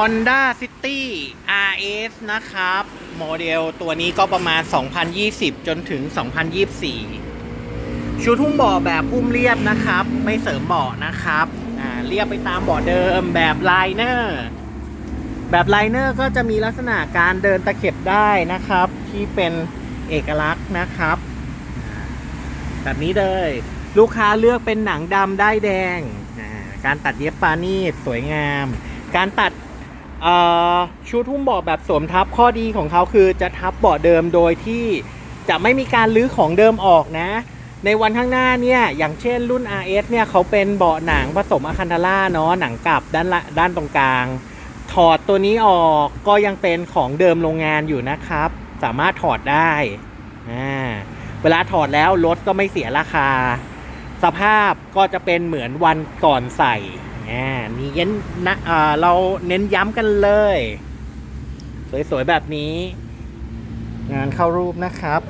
Honda City RS นะครับ โมเดลตัวนี้ก็ประมาณ 2020 จนถึง 2024 ชุดหุ้มเบาะแบบพุ่มเรียบนะครับ ไม่เสริมเบาะนะครับอ่าเรียบไปตามเบาะเดิมแบบไลเนอร์แบบไลเนอร์ก็จะมีลักษณะการเดินตะเข็บได้นะครับ ที่เป็นเอกลักษณ์นะครับ แบบนี้เลย ลูกค้าเลือกเป็นหนังดำได้แดงอ่าการตัดเย็บปานีสวยงาม การตัด ชุดหุ้มเบาะแบบสวมทับข้อดีของเขาคือจะทับเบาะเดิมโดยที่จะไม่มีการลื้อของเดิมออกนะ ในวันข้างหน้าเนี่ยอย่างเช่นรุ่น RS เนี่ยเขาเป็นเบาะหนังผสมอะคันทาร่าเนาะหนังกลับด้านละด้านตรงกลาง ถอดตัวนี้ออกก็ยังเป็นของเดิมโรงงานอยู่นะครับ สามารถถอดได้อ่าเวลาถอดแล้วรถก็ไม่เสียราคา สภาพก็จะเป็นเหมือนวันก่อนใส่ อ่านี่เน้นนะอ่าเราเน้นย้ำกันเลย สวยๆแบบนี้ งานเข้ารูปนะครับ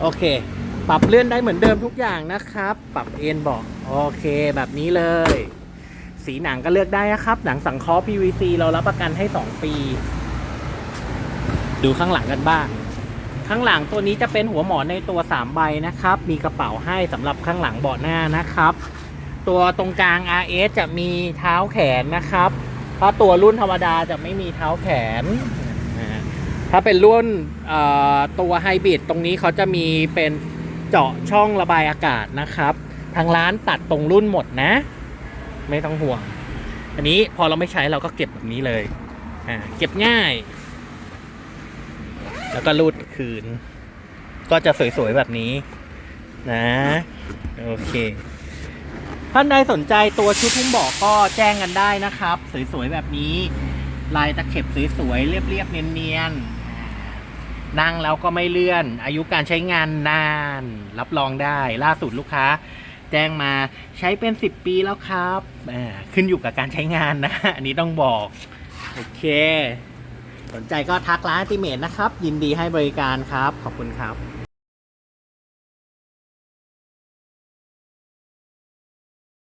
โอเค ปรับเลื่อนได้เหมือนเดิมทุกอย่างนะครับ ปรับเอ็นเบอกโอเคแบบนี้เลย สีหนังก็เลือกได้นะครับ หนังสังเคราะห์ PVC เรารับประกันให้ 2 ปี ดูข้างหลังกันบ้างข้างหลังตัวนี้จะเป็นหัวหมอนในตัว 3 ใบนะครับ มีกระเป๋าให้สำหรับข้างหลังเบาะหน้านะครับ ตัวตรงกลาง RS จะมีเท้าแขนนะครับถ้าตัวรุ่นธรรมดาจะไม่มีเท้าแขน ถ้าเป็นรุ่นตัวไฮบริดตรงนี้เขาจะมีเป็นเจาะช่องระบายอากาศนะครับ ทางร้านตัดตรงรุ่นหมดนะ ไม่ต้องห่วง อันนี้พอเราไม่ใช้เราก็เก็บแบบนี้เลย เก็บง่าย แล้วก็รูดคืน ก็จะสวยๆแบบนี้นะ โอเค ท่านใดสนใจตัวชุดทุ่งบอกก็แจ้งกันได้นะครับ สวยๆแบบนี้ ลายตะเข็บสวยๆเรียบๆเนียนๆนั่งแล้วก็ไม่เลื่อน อายุการใช้งานนาน รับรองได้ล่าสุดลูกค้า แจ้งมาใช้เป็น 10 ปีแล้วครับอ่าขึ้นอยู่กับการใช้งานนะ อันนี้ต้องบอก โอเค สนใจก็ทักร้านติเมตนะครับ ยินดีให้บริการครับ ขอบคุณครับ